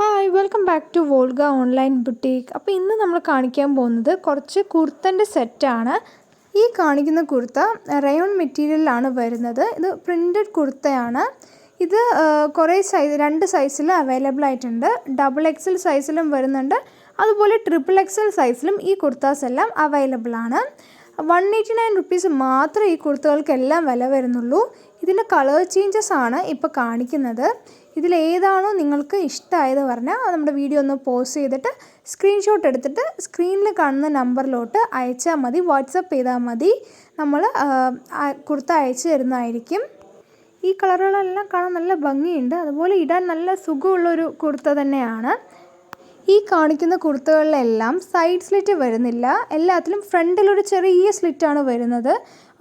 Hi welcome back to Volga online boutique അപ്പോൾ ഇന്ന് നമ്മൾ കാണിക്കാൻ പോകുന്നത് കുറച്ച് കുർത്തന്റെ സെറ്റാണ് ഈ കാണിക്കുന്ന കുർത്ത റയോൺ മെറ്റീരിയലാണ് വരുന്നത്. ഇത് പ്രിന്റഡ് കുർത്തയാണ്. ഇത് കുറേ സൈസ് രണ്ട് സൈസിൽ അവൈലബിൾ ആയിട്ടുണ്ട്. ഡബിൾ എക്സൽ സൈസിലും വരുന്നുണ്ട്. അതുപോലെ ട്രിപ്പിൾ എക്സൽ സൈസിലും ഈ കുർത്താസ് എല്ലാം അവൈലബിൾ ആണ്. വൺ എയ്റ്റി നയൻ റുപ്പീസ് മാത്രമേ ഈ കുർത്തകൾക്കെല്ലാം വില വരുന്നുള്ളൂ. ഇതിന്റെ കളർ ചേഞ്ചസ് ആണ് ഇപ്പോൾ കാണിക്കുന്നത്. ഇതിലേതാണോ നിങ്ങൾക്ക് ഇഷ്ടമായത് പറഞ്ഞാൽ നമ്മുടെ വീഡിയോ ഒന്ന് പോസ് ചെയ്തിട്ട് സ്ക്രീൻഷോട്ട് എടുത്തിട്ട് സ്ക്രീനിൽ കാണുന്ന നമ്പറിലോട്ട് അയച്ചാൽ മതി. വാട്സപ്പ് ചെയ്താൽ മതി. നമ്മൾ കുർത്ത അയച്ചു തരുന്നതായിരിക്കും. ഈ കളറുകളെല്ലാം കാണാൻ നല്ല ഭംഗിയുണ്ട്. അതുപോലെ ഇടാൻ നല്ല സുഖമുള്ളൊരു കുർത്ത തന്നെയാണ്. ഈ കാണിക്കുന്ന കുർത്തകളിലെല്ലാം സൈഡ് സ്ലിറ്റ് വരുന്നില്ല. എല്ലാത്തിലും ഫ്രണ്ടിലൊരു ചെറിയ സ്ലിറ്റാണ് വരുന്നത്.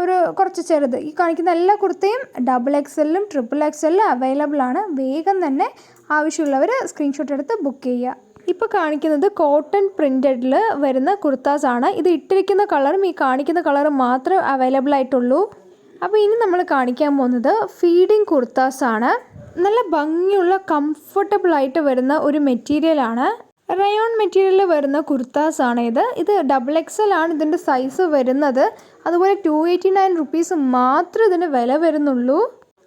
ഒരു കുറച്ച് ചെറുത്. ഈ കാണിക്കുന്ന എല്ലാ കുർത്തയും ഡബിൾ എക്സലിലും ട്രിപ്പിൾ എക്സലിലും അവൈലബിൾ ആണ്. വേഗം തന്നെ ആവശ്യമുള്ളവർ സ്ക്രീൻഷോട്ട് എടുത്ത് ബുക്ക് ചെയ്യുക. ഇപ്പോൾ കാണിക്കുന്നത് കോട്ടൺ പ്രിന്റഡിൽ വരുന്ന കുർത്താസ് ആണ്. ഇത് ഇട്ടിരിക്കുന്ന കളറും ഈ കാണിക്കുന്ന കളറും മാത്രമേ അവൈലബിൾ ആയിട്ടുള്ളൂ. അപ്പോൾ ഇനി നമ്മൾ കാണിക്കാൻ പോകുന്നത് ഫീഡിങ് കുർത്താസ് ആണ്. നല്ല ഭംഗിയുള്ള കംഫർട്ടബിൾ ആയിട്ട് വരുന്ന ഒരു മെറ്റീരിയലാണ് റയോൺ മെറ്റീരിയലിൽ വരുന്ന കുർത്താസ് ആണ് ഇത്. ഇത് ഡബിൾ എക്സൽ ആണ് ഇതിന്റെ സൈസ് വരുന്നത്. അതുപോലെ ടു എയ്റ്റി നയൻ റുപ്പീസ് മാത്രം ഇതിന് വില വരുന്നുള്ളൂ.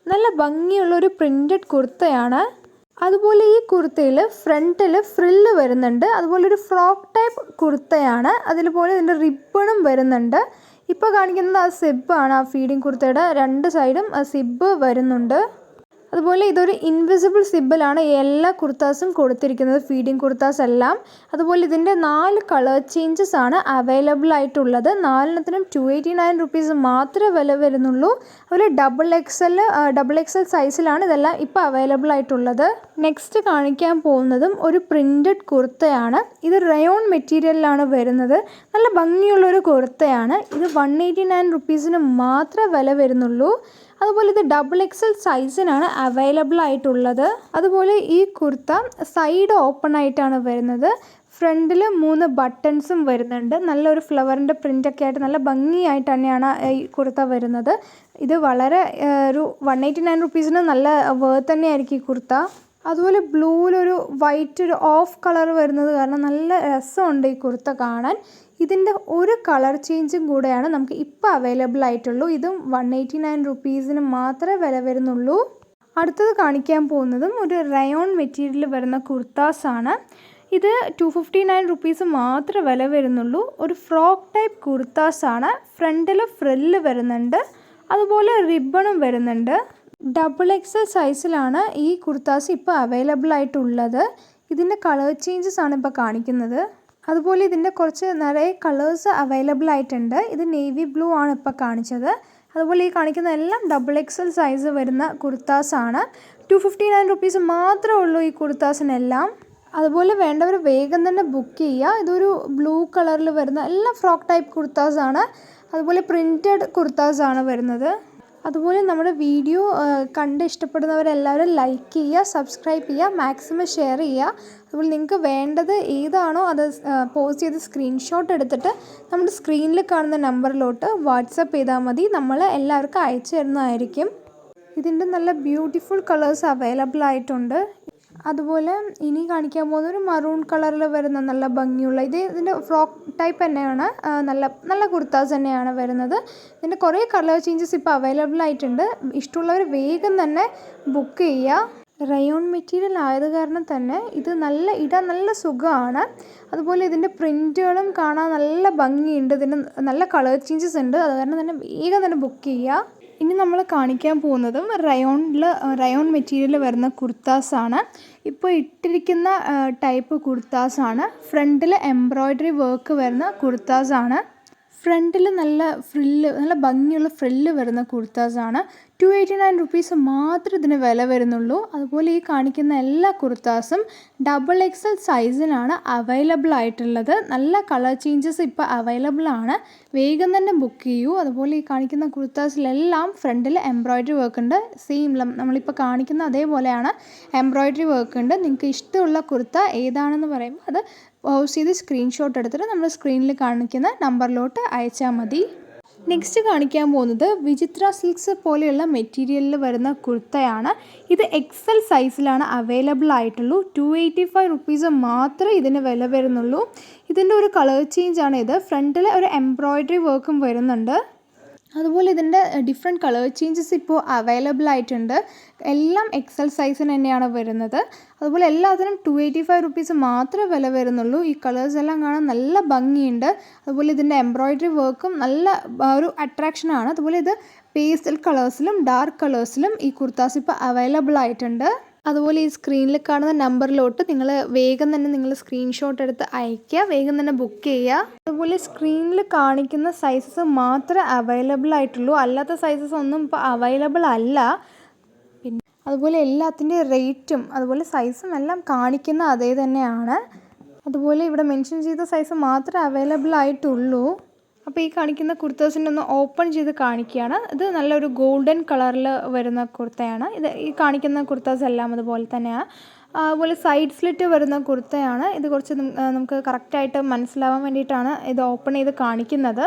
നല്ല ഭംഗിയുള്ള ഒരു പ്രിന്റഡ് കുർത്തയാണ്. അതുപോലെ ഈ കുർത്തയിൽ ഫ്രണ്ടിൽ ഫ്രില്ല് വരുന്നുണ്ട്. അതുപോലെ ഒരു ഫ്രോക്ക് ടൈപ്പ് കുർത്തയാണ്. അതിലുപോലെ ഇതിന്റെ റിബണും വരുന്നുണ്ട്. ഇപ്പോൾ കാണിക്കുന്നത് ആ സിബ് ആണ്. ആ ഫീഡിങ് കുർത്തയുടെ രണ്ട് സൈഡും ആ സിബ് വരുന്നുണ്ട്. അതുപോലെ ഇതൊരു ഇൻവിസിബിൾ സിബിലാണ് എല്ലാ കുർത്താസും കൊടുത്തിരിക്കുന്നത് ഫീഡിങ് കുർത്താസ് എല്ലാം. അതുപോലെ ഇതിന്റെ നാല് കളർ ചേഞ്ചസ് ആണ് അവൈലബിൾ ആയിട്ടുള്ളത്. നാലെണ്ണത്തിനും ടു എയ്റ്റി നയൻ റുപ്പീസ് മാത്രമേ വില വരുന്നുള്ളൂ. അതുപോലെ ഡബിൾ എക്സൽ ഡബിൾ എക്സൽ സൈസിലാണ് ഇതെല്ലാം ഇപ്പോൾ അവൈലബിൾ ആയിട്ടുള്ളത്. നെക്സ്റ്റ് കാണിക്കാൻ പോകുന്നതും ഒരു പ്രിന്റഡ് കുർത്തയാണ്. ഇത് റയോൺ മെറ്റീരിയലിലാണ് വരുന്നത്. നല്ല ഭംഗിയുള്ളൊരു കുർത്തയാണ്. ഇത് വൺ എയ്റ്റി നയൻ റുപ്പീസിന് മാത്രമേ വില വരുന്നുള്ളൂ. അതുപോലെ ഇത് ഡബിൾ എക്സൽ സൈസിനാണ് അവൈലബിൾ ആയിട്ടുള്ളത്. അതുപോലെ ഈ കുർത്ത സൈഡ് ഓപ്പൺ ആയിട്ടാണ് വരുന്നത്. ഫ്രണ്ടിൽ മൂന്ന് ബട്ടൺസും വരുന്നുണ്ട്. നല്ലൊരു ഫ്ലവറിന്റെ പ്രിന്റൊക്കെ ആയിട്ട് നല്ല ഭംഗിയായിട്ട് തന്നെയാണ് ഈ കുർത്ത വരുന്നത്. ഇത് വളരെ ഒരു വൺ എയ്റ്റി നയൻ റുപ്പീസിന് നല്ല വേർത്ത് തന്നെയായിരിക്കും ഈ കുർത്ത. അതുപോലെ ബ്ലൂവിലൊരു വൈറ്റ് ഒരു ഓഫ് കളർ വരുന്നത് കാരണം നല്ല രസമുണ്ട് ഈ കുർത്ത കാണാൻ. ഇതിന്റെ ഒരു കളർ ചേഞ്ചും കൂടെയാണ് നമുക്ക് ഇപ്പോൾ അവൈലബിൾ ആയിട്ടുള്ളൂ. ഇതും വൺ എയ്റ്റി നയൻ റുപ്പീസിന് മാത്രമേ വില വരുന്നുള്ളൂ. അടുത്തത് കാണിക്കാൻ പോകുന്നതും ഒരു റയോൺ മെറ്റീരിയൽ വരുന്ന കുർത്താസാണ്. ഇത് ടു ഫിഫ്റ്റി നയൻ റുപ്പീസ് മാത്രമേ വില വരുന്നുള്ളൂ. ഒരു ഫ്രോക്ക് ടൈപ്പ് കുർത്താസാണ്. ഫ്രണ്ടിൽ ഫ്രില്ല് വരുന്നുണ്ട്. അതുപോലെ റിബണും വരുന്നുണ്ട്. ഡബിൾ എക്സൽ സൈസിലാണ് ഈ കുർത്താസ് ഇപ്പോൾ അവൈലബിൾ ആയിട്ടുള്ളത്. ഇതിന്റെ കളർ ചേഞ്ചസ് ആണ് ഇപ്പോൾ കാണിക്കുന്നത്. അതുപോലെ ഇതിന്റെ കുറച്ച് നിറയെ കളേഴ്സ് അവൈലബിൾ ആയിട്ടുണ്ട്. ഇത് നേവി ബ്ലൂ ആണ് ഇപ്പോൾ കാണിച്ചത്. അതുപോലെ ഈ കാണിക്കുന്ന എല്ലാം ഡബിൾ എക്സൽ സൈസ് വരുന്ന കുർത്താസ് ആണ്. ടു ഫിഫ്റ്റി നയൻ റുപ്പീസ് മാത്രമേ ഉള്ളൂ ഈ കുർത്താസിനെല്ലാം. അതുപോലെ വേണ്ടവർ വേഗം തന്നെ ബുക്ക് ചെയ്യുക. ഇതൊരു ബ്ലൂ കളറിൽ വരുന്ന എല്ലാം ഫ്രോക്ക് ടൈപ്പ് കുർത്താസ് ആണ്. അതുപോലെ പ്രിന്റഡ് കുർത്താസ് ആണ് വരുന്നത്. അതുപോലെ നമ്മുടെ വീഡിയോ കണ്ട് ഇഷ്ടപ്പെടുന്നവരെല്ലാവരും ലൈക്ക് ചെയ്യുക സബ്സ്ക്രൈബ് ചെയ്യുക മാക്സിമം ഷെയർ ചെയ്യുക. അതുപോലെ നിങ്ങൾക്ക് വേണ്ടത് ഏതാണോ അത് പോസ്റ്റ് ചെയ്ത് സ്ക്രീൻഷോട്ട് എടുത്തിട്ട് നമ്മുടെ സ്ക്രീനിൽ കാണുന്ന നമ്പറിലോട്ട് വാട്സപ്പ് ചെയ്താൽ മതി. നമ്മൾ എല്ലാവർക്കും അയച്ചു തരുന്നതായിരിക്കും. ഇതിന്റെ നല്ല ബ്യൂട്ടിഫുൾ കളേഴ്സ് അവൈലബിൾ ആയിട്ടുണ്ട്. അതുപോലെ ഇനി കാണിക്കാൻ പോകുന്ന ഒരു മറൂൺ കളറിൽ വരുന്ന നല്ല ഭംഗിയുള്ള ഇത് ഇതിന്റെ ഫ്രോക്ക് ടൈപ്പ് തന്നെയാണ്. നല്ല നല്ല കുർത്താസ് തന്നെയാണ് വരുന്നത്. ഇതിന്റെ കുറേ കളർ ചേഞ്ചസ് ഇപ്പോൾ അവൈലബിൾ ആയിട്ടുണ്ട്. ഇഷ്ടമുള്ളവർ വേഗം തന്നെ ബുക്ക് ചെയ്യുക. റയോൺ മെറ്റീരിയൽ ആയത് കാരണം തന്നെ ഇത് നല്ല ഇടാൻ നല്ല സുഖമാണ്. അതുപോലെ ഇതിന്റെ പ്രിന്റുകളും കാണാൻ നല്ല ഭംഗിയുണ്ട്. ഇതിന് നല്ല കളർ ചേഞ്ചസ് ഉണ്ട്. അത് കാരണം തന്നെ വേഗം തന്നെ ബുക്ക് ചെയ്യുക. ഇനി നമ്മൾ കാണിക്കാൻ പോകുന്നതും റയോണിൽ റയോൺ മെറ്റീരിയൽ വരുന്ന കുർത്താസാണ്. ഇപ്പോൾ ഇട്ടിരിക്കുന്ന ടൈപ്പ് കുർത്താസ് ആണ് ഫ്രണ്ടിൽ എംബ്രോയ്ഡറി വർക്ക് വരുന്ന കുർത്താസ് ആണ് ഫ്രണ്ടിൽ നല്ല ഫ്രില്ല് നല്ല ഭംഗിയുള്ള ഫ്രില്ല് വരുന്ന കുർത്താസ് ആണ് ടു എയ്റ്റി നയൻ റുപ്പീസ് മാത്രം ഇതിന് വില വരുന്നുള്ളൂ. അതുപോലെ ഈ കാണിക്കുന്ന എല്ലാ കുർത്താസും ഡബിൾ എക്സൽ സൈസിലാണ് അവൈലബിൾ ആയിട്ടുള്ളത്. നല്ല കളർ ചേഞ്ചസ് ഇപ്പോൾ അവൈലബിൾ ആണ്. വേഗം തന്നെ ബുക്ക് ചെയ്യൂ. അതുപോലെ ഈ കാണിക്കുന്ന കുർത്താസിലെല്ലാം ഫ്രണ്ടിൽ എംബ്രോയ്ഡറി വർക്ക് ഉണ്ട്. സെയിം നമ്മളിപ്പോൾ കാണിക്കുന്ന അതേപോലെയാണ് എംബ്രോയ്ഡറി വർക്ക് ഉണ്ട്. നിങ്ങൾക്ക് ഇഷ്ടമുള്ള കുർത്ത ഏതാണെന്ന് പറയുമ്പോൾ അത് പൗസ് ചെയ്ത് സ്ക്രീൻഷോട്ട് എടുത്തിട്ട് നമ്മൾ സ്ക്രീനിൽ കാണിക്കുന്ന നമ്പറിലോട്ട് അയച്ചാൽ മതി. നെക്സ്റ്റ് കാണിക്കാൻ പോകുന്നത് വിചിത്ര സിൽക്സ് പോലെയുള്ള മെറ്റീരിയലിൽ വരുന്ന കുർത്തയാണ്. ഇത് എക്സൽ സൈസിലാണ് അവൈലബിൾ ആയിട്ടുള്ളൂ. ടു എയ്റ്റി ഫൈവ് റുപ്പീസ് മാത്രമേ ഇതിന് വില വരുന്നുള്ളൂ. ഇതിന്റെ ഒരു കളർ ചേഞ്ച് ആണ് ഇത്. ഫ്രണ്ടിൽ ഒരു എംബ്രോയ്ഡറി വർക്കും വരുന്നുണ്ട്. അതുപോലെ ഇതിന്റെ ഡിഫറെന്റ് കളർ ചേഞ്ചസ് ഇപ്പോൾ അവൈലബിൾ ആയിട്ടുണ്ട്. എല്ലാം എക്സൽ സൈസിന് തന്നെയാണ് വരുന്നത്. അതുപോലെ എല്ലാത്തിനും ടു എയ്റ്റി ഫൈവ് റുപ്പീസ് മാത്രമേ വില വരുന്നുള്ളൂ. ഈ കളേഴ്സ് എല്ലാം കാണാൻ നല്ല ഭംഗിയുണ്ട്. അതുപോലെ ഇതിന്റെ എംബ്രോയ്ഡറി വർക്കും നല്ല ഒരു അട്രാക്ഷനാണ് അതുപോലെ ഇത് പേസ്റ്റൽ കളേഴ്സിലും ഡാർക്ക് കളേഴ്സിലും ഈ കുർത്താസ് ഇപ്പോൾ അവൈലബിൾ ആയിട്ടുണ്ട്. അതുപോലെ ഈ സ്ക്രീനിൽ കാണുന്ന നമ്പറിലോട്ട് നിങ്ങൾ വേഗം തന്നെ നിങ്ങൾ സ്ക്രീൻഷോട്ട് എടുത്ത് അയയ്ക്കുക വേഗം തന്നെ ബുക്ക് ചെയ്യുക. അതുപോലെ സ്ക്രീനിൽ കാണിക്കുന്ന സൈസസ് മാത്രമേ അവൈലബിൾ ആയിട്ടുള്ളൂ. അല്ലാത്ത സൈസസ് ഒന്നും ഇപ്പോൾ അവൈലബിൾ അല്ല. പിന്നെ അതുപോലെ എല്ലാത്തിന്റെ റേറ്റും അതുപോലെ സൈസും എല്ലാം കാണിക്കുന്ന അതേ തന്നെയാണ്. അതുപോലെ ഇവിടെ മെൻഷൻ ചെയ്ത സൈസ് മാത്രമേ അവൈലബിൾ ആയിട്ടുള്ളൂ. അപ്പോൾ ഈ കാണിക്കുന്ന കുർത്തേഴ്സിന്റെ ഒന്ന് ഓപ്പൺ ചെയ്ത് കാണിക്കുകയാണ്. ഇത് നല്ലൊരു ഗോൾഡൻ കളറിൽ വരുന്ന കുർത്തയാണ്. ഇത് ഈ കാണിക്കുന്ന കുർത്താസ് എല്ലാം അതുപോലെ തന്നെയാണ്. അതുപോലെ സൈഡ് സ്ലിറ്റ് വരുന്ന കുർത്തയാണ്. ഇത് കുറച്ച് നമുക്ക് കറക്റ്റായിട്ട് മനസ്സിലാവാൻ വേണ്ടിയിട്ടാണ് ഇത് ഓപ്പൺ ചെയ്ത് കാണിക്കുന്നത്.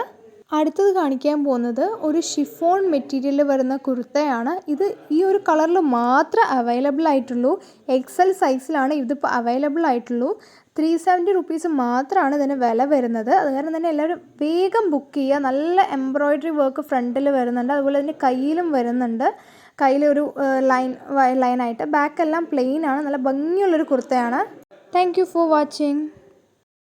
അടുത്തത് കാണിക്കാൻ പോകുന്നത് ഒരു ഷിഫോൺ മെറ്റീരിയലിൽ വരുന്ന കുർത്തയാണ്. ഇത് ഈ ഒരു കളറിൽ മാത്രം അവൈലബിൾ ആയിട്ടുള്ളൂ. എക്സൽ സൈസിലാണ് ഇതിപ്പോൾ അവൈലബിൾ ആയിട്ടുള്ളൂ. ത്രീ സെവന്റി റുപ്പീസ് മാത്രമാണ് ഇതിന് വില വരുന്നത്. അത് കാരണം തന്നെ എല്ലാവരും വേഗം ബുക്ക് ചെയ്യുക. നല്ല എംബ്രോയ്ഡറി വർക്ക് ഫ്രണ്ടിൽ വരുന്നുണ്ട്. അതുപോലെ തന്നെ കയ്യിലും വരുന്നുണ്ട്. കയ്യിലൊരു ലൈൻ ലൈനായിട്ട് ബാക്കെല്ലാം പ്ലെയിൻ ആണ്. നല്ല ഭംഗിയുള്ളൊരു കുർത്തയാണ്. Thank you for watching